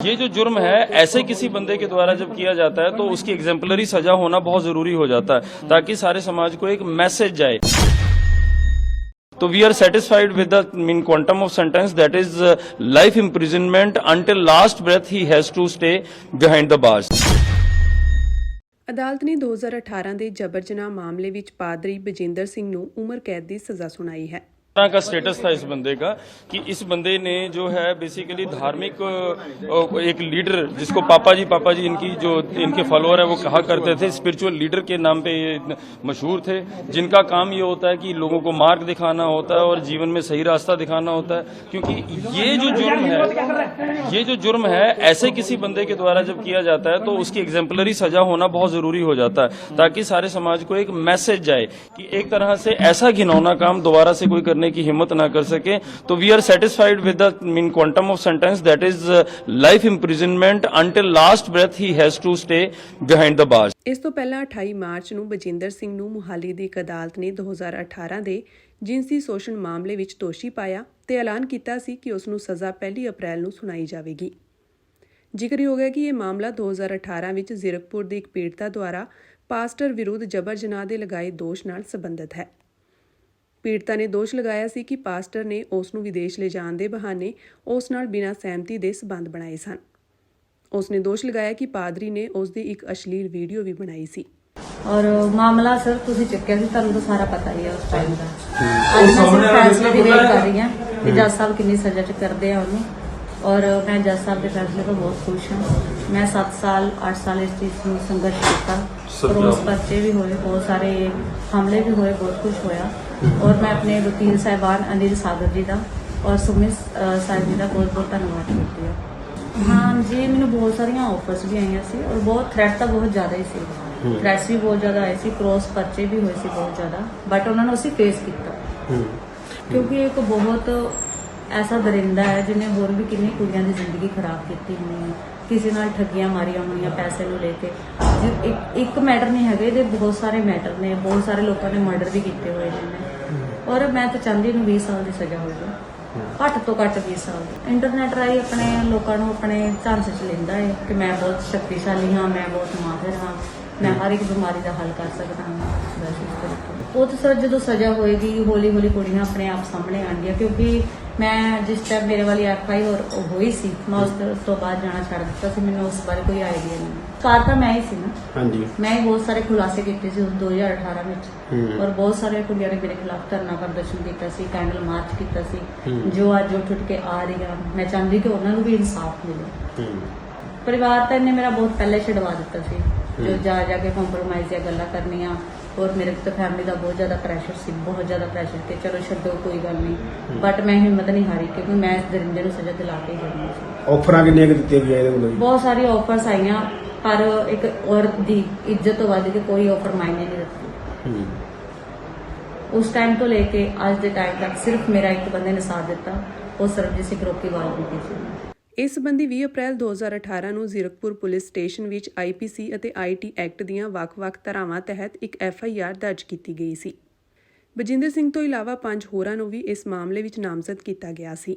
ये जो जुर्म है ऐसे किसी बंदे के द्वारा जब किया जाता है तो उसकी एग्जाम्पलरी सजा होना बहुत जरूरी हो जाता है ताकि सारे समाज को एक मैसेज जाए तो we are satisfied with the mean quantum of sentence that is life imprisonment until last breath he has to stay behind the bars ਅਦਾਲਤ ਨੇ 2018 ਦੇ ਜਬਰ ਜਨਾਹ ਮਾਮਲੇ ਵਿੱਚ ਪਾਦਰੀ ਬਜਿੰਦਰ ਸਿੰਘ ਨੂੰ ਉਮਰ ਕੈਦ ਦੀ ਸਜ਼ਾ ਸੁਣਾਈ ਹੈ तरह का स्टेटस था इस बंदे का कि इस बंदे ने जो है बेसिकली धार्मिक एक लीडर जिसको पापा जी पापा जी इनकी जो, इनके फॉलोअर है, वो कहा करते थे स्पिरिचुअल लीडर के नाम पे ये मशहूर थे, जिनका काम ये होता है कि लोगों को मार्ग दिखाना होता है और जीवन में सही रास्ता दिखाना होता है, क्योंकि ये जो जुर्म है, ये जो जुर्म है, ऐसे किसी बंदे के द्वारा जब किया जाता है तो उसकी एग्जाम्पलरी सजा होना बहुत ज़रूरी हो जाता है, ताकि सारे समाज को एक मैसेज जाए कि एक तरह से ऐसा घिनौना काम दोबारा से कोई करने की हिम्मत ना कर सके तो we are satisfied with the mean quantum of sentence that is life imprisonment until last breath he has to stay behind the bars ਇਸ ਤੋਂ ਪਹਿਲਾਂ 28 ਮਾਰਚ ਨੂੰ ਬਜਿੰਦਰ ਸਿੰਘ ਨੂੰ ਮੁਹਾਲੀ ਦੀ ਇੱਕ ਅਦਾਲਤ ਨੇ 2018 ਦੇ ਜਿਨਸੀ ਸ਼ੋਸ਼ਣ ਮਾਮਲੇ ਵਿੱਚ ਦੋਸ਼ੀ ਪਾਇਆ ਤੇ ਐਲਾਨ ਕੀਤਾ ਸੀ ਕਿ ਉਸ ਨੂੰ ਸਜ਼ਾ 1 ਅਪ੍ਰੈਲ ਨੂੰ ਸੁਣਾਈ ਜਾਵੇਗੀ ਜ਼ਿਕਰਯੋਗ ਹੈ ਕਿ ਇਹ ਮਾਮਲਾ 2018 ਵਿੱਚ ਜ਼ੀਰਕਪੁਰ ਦੀ ਇੱਕ ਪੀੜਤਾ ਦੁਆਰਾ ਪਾਸਟਰ ਵਿਰੁੱਧ ਜਬਰ ਜਨਾਹ ਦੇ ਲਗਾਏ ਦੋਸ਼ ਨਾਲ ਸੰਬੰਧਿਤ ਹੈ ਪੀੜਤਾ ਨੇ ਦੋਸ਼ ਲਗਾਇਆ ਸੀ ਕਿ ਪਾਸਟਰ ਨੇ ਉਸ ਨੂੰ ਵਿਦੇਸ਼ ਲਿਜਾਣ ਦੇ ਬਹਾਨੇ ਉਸ ਨਾਲ ਬਿਨਾਂ ਸਹਿਮਤੀ ਦੇ ਸਬੰਧ ਬਣਾਏ ਸਨ। ਉਸ ਨੇ ਦੋਸ਼ ਲਗਾਇਆ ਕਿ ਪਾਦਰੀ ਨੇ ਉਸ ਦੀ ਇੱਕ ਅਸ਼ਲੀਲ ਵੀਡੀਓ ਵੀ ਬਣਾਈ ਸੀ। ਔਰ ਮਾਮਲਾ ਸਰ ਤੁਸੀਂ ਚੱਕਿਆ ਸੀ ਤੁਹਾਨੂੰ ਤਾਂ ਸਾਰਾ ਪਤਾ ਹੀ ਹੈ ਉਸ ਟਾਈਮ ਦਾ। ਅੱਜ ਮੈਂ ਸਿਰਫ ਫੈਸਲੇ ਦੀ ਵੇਟ ਕਰ ਰਹੀ ਹਾਂ ਕਿ ਜੱਜ ਸਾਹਿਬ ਕਿੰਨੀ ਸਜ਼ਾ ਚ ਕਰਦੇ ਆ ਉਹਨੂੰ। ਔਰ ਮੈਂ ਜੱਜ ਸਾਹਿਬ ਦੇ ਫੈਸਲੇ ਤੋਂ ਬਹੁਤ ਖੁਸ਼ ਹਾਂ। ਮੈਂ 7 ਸਾਲ 8 ਸਾਲ ਇਸ ਚੀਜ਼ ਨੂੰ ਸੰਘਰਸ਼ ਕੀਤਾ। ਰੋਸ ਪਰਚੇ ਵੀ ਹੋਏ ਬਹੁਤ ਸਾਰੇ ਹਮਲੇ ਵੀ ਹੋਏ ਬਹੁਤ ਕੁਝ ਹੋਇਆ। ਔਰ ਮੈਂ ਆਪਣੇ ਵਕੀਲ ਸਾਹਿਬਾਨ ਅਨਿਲ ਸਾਗਰ ਜੀ ਦਾ ਔਰ ਸੁਮਿਤ ਸਾਹਿਬ ਜੀ ਦਾ ਬਹੁਤ ਬਹੁਤ ਧੰਨਵਾਦ ਕਰਦੀ ਹਾਂ। ਹਾਂ ਜੀ ਮੈਨੂੰ ਬਹੁਤ ਸਾਰੀਆਂ ਆਫਰਸ ਵੀ ਆਈਆਂ ਸੀ ਔਰ ਬਹੁਤ ਥ੍ਰੈਟ ਤਾਂ ਬਹੁਤ ਜ਼ਿਆਦਾ ਹੀ ਸੀ। ਥ੍ਰੈਟਸ ਵੀ ਬਹੁਤ ਜ਼ਿਆਦਾ ਆਏ ਸੀ ਕ੍ਰੋਸ ਪਰਚੇ ਵੀ ਹੋਏ ਸੀ ਬਹੁਤ ਜ਼ਿਆਦਾ ਬਟ ਉਹਨਾਂ ਨੂੰ ਅਸੀਂ ਫੇਸ ਕੀਤਾ। ਕਿਉਂਕਿ ਇੱਕ ਬਹੁਤ ਐਸਾ ਦਰਿੰਦਾ ਹੈ ਜਿਹਨੇ ਹੋਰ ਵੀ ਕਿੰਨੀ ਕੁੜੀਆਂ ਦੀ ਜ਼ਿੰਦਗੀ ਖਰਾਬ ਕੀਤੀ ਹੋਣੀ ਹੈ। ਕਿਸੇ ਨਾਲ ਠੱਗੀਆਂ ਮਾਰੀਆਂ ਹੋਣੀਆਂ ਪੈਸੇ ਨੂੰ ਲੈ ਕੇ। ਇੱਕ ਇੱਕ ਮੈਟਰ ਨਹੀਂ ਹੈਗੇ ਇਹਦੇ ਬਹੁਤ ਸਾਰੇ ਮੈਟਰ ਨੇ ਬਹੁਤ ਸਾਰੇ ਲੋਕਾਂ ਨੇ ਮਰਡਰ ਵੀ ਕੀਤੇ ਹੋਏ ਨੇ। ਔਰ ਮੈਂ ਤਾਂ ਚਾਹੁੰਦੀ ਨੂੰ 20 ਸਾਲ ਦੀ ਸਜ਼ਾ ਹੋਵੇ। ਘੱਟ ਤੋਂ ਘੱਟ 20 ਸਾਲ ਦੀ। ਇੰਟਰਨੈਟ ਰਾਹੀਂ ਆਪਣੇ ਲੋਕਾਂ ਨੂੰ ਆਪਣੇ ਝਾਂਸੇ 'ਚ ਲੈਂਦਾ ਹੈ ਕਿ ਮੈਂ ਬਹੁਤ ਸ਼ਕਤੀਸ਼ਾਲੀ ਹਾਂ ਮੈਂ ਬਹੁਤ ਮਾਹਿਰ ਹਾਂ ਮੈਂ ਹਰ ਇੱਕ ਬਿਮਾਰੀ ਦਾ ਹੱਲ ਕਰ ਸਕਦਾ ਹਾਂ। ਉਹ ਤਾਂ ਸਰ ਜਦੋਂ ਸਜ਼ਾ ਹੋਏਗੀ ਹੌਲੀ ਹੌਲੀ ਕੁੜੀਆਂ ਆਪਣੇ ਆਪ ਸਾਹਮਣੇ ਆਣਗੀਆਂ ਕਿਉਂਕਿ ਮੈਂ ਜਿਸ ਟਾਈਮ ਮੇਰੇ ਵਾਲੀ ਔਰ ਉਹ ਹੋਈ ਸੀ ਮੈਂ ਉਸ ਤੋਂ- ਤੋਂ ਬਾਅਦ ਜਾਣਾ ਛੱਡ ਦਿੱਤਾ ਸੀ ਮੈਨੂੰ ਉਸ ਬਾਰੇ ਕੋਈ ਆਈਡੀਆ ਨਹੀਂ। ਕਾਰ ਤਾਂ ਮੈਂ ਹੀ ਸੀ ਨਾ। ਹਾਂਜੀ। ਮੈਂ ਹੀ ਬਹੁਤ ਸਾਰੇ ਖੁਲਾਸੇ ਕੀਤੇ ਸੀ ਉਸ 2018 ਵਿੱਚ। ਹੂੰ। ਔਰ ਬਹੁਤ ਸਾਰੇ ਕੁੜੀਆਂ ਨੇ ਮੇਰੇ ਖਿਲਾਫ ਧਰਨਾ ਪ੍ਰਦਰਸ਼ਨ ਕੀਤਾ ਸੀ ਕੈਂਡਲ ਮਾਰਚ ਕੀਤਾ ਸੀ। ਜੋ ਅੱਜ ਉੱਠ ਉੱਠ ਕੇ ਆ ਰਹੀਆਂ ਮੈਂ ਚਾਹੁੰਦੀ ਕਿ ਉਹਨਾਂ ਨੂੰ ਵੀ ਇਨਸਾਫ ਮਿਲੇ। ਹੂੰ। ਪਰਿਵਾਰ ਤਾਂ ਇਹਨੇ ਮੇਰਾ ਬਹੁਤ ਪਹਿਲੇ ਛਡਵਾ ਦਿੱਤਾ ਸੀ। ਜੋ। ਜਾ ਜਾ ਕੇ ਕੰਪਰੋਮਾਈਜ਼ ਦੀਆਂ ਗੱਲਾਂ ਕਰਨੀਆਂ ਔਰ ਮੇਰੇ ਤੇ ਫੈਮਿਲੀ ਦਾ ਬਹੁਤ ਜ਼ਿਆਦਾ ਪ੍ਰੈਸ਼ਰ ਸੀ ਬਹੁਤ ਜ਼ਿਆਦਾ ਪ੍ਰੈਸ਼ਰ ਕਿ ਚਲੋ ਛੱਡੋ ਕੋਈ ਗੱਲ ਨਹੀਂ। ਬਟ ਮੈਂ ਹਿੰਮਤ ਨਹੀਂ ਹਾਰੀ ਕਿਉਂਕਿ ਮੈਂ ਇਸ ਦਰਿੰਦੇ ਨੂੰ ਸਜ਼ਾ ਦਿਲਾ ਕੇ ਜਾਣੀ ਸੀ ਆਫਰਾਂ ਕਿੰਨੀਆਂ ਕੁ ਦਿੱਤੀਆਂ ਗਈਆਂ ਇਹਦੇ ਵੱਲੋਂ ਜੀ? ਬਹੁਤ ਸਾਰੀ ਆਫਰਸ ਆਈਆਂ ਪਰ ਇੱਕ ਔਰਤ ਦੀ ਇੱਜ਼ਤ ਤੋਂ ਵੱਧ ਕੇ ਕੋਈ ਆਫਰ ਮਾਇਨੇ ਨਹੀਂ ਰੱਖਦੀ ਉਸ ਟਾਈਮ ਤੋਂ ਲੈ ਕੇ ਅੱਜ ਦੇ ਟਾਈਮ ਤੱਕ ਸਿਰਫ ਮੇਰਾ ਇੱਕ ਬੰਦੇ ਨੇ ਸਾਥ ਦਿੱਤਾ ਉਹ ਸਰਬਜੀਤ ਸਿੰਘ ਰੋਕੀ ਵਾਲਮੀਕੀ ਸੀ। ਇਸ ਸੰਬੰਧੀ 20 ਅਪ੍ਰੈਲ 2018 ਨੂੰ ਜ਼ੀਰਕਪੁਰ ਪੁਲਿਸ ਸਟੇਸ਼ਨ ਵਿੱਚ ਆਈਪੀਸੀ ਅਤੇ ਆਈਟੀ ਐਕਟ ਦੀਆਂ ਵੱਖ-ਵੱਖ ਧਾਰਾਵਾਂ ਤਹਿਤ ਇੱਕ ਐਫਆਈਆਰ ਦਰਜ ਕੀਤੀ ਗਈ ਸੀ। ਬਜਿੰਦਰ ਸਿੰਘ ਤੋਂ ਇਲਾਵਾ ਪੰਜ ਹੋਰਾਂ ਨੂੰ ਵੀ ਇਸ ਮਾਮਲੇ ਵਿੱਚ ਨਾਮਜ਼ਦ ਕੀਤਾ ਗਿਆ ਸੀ।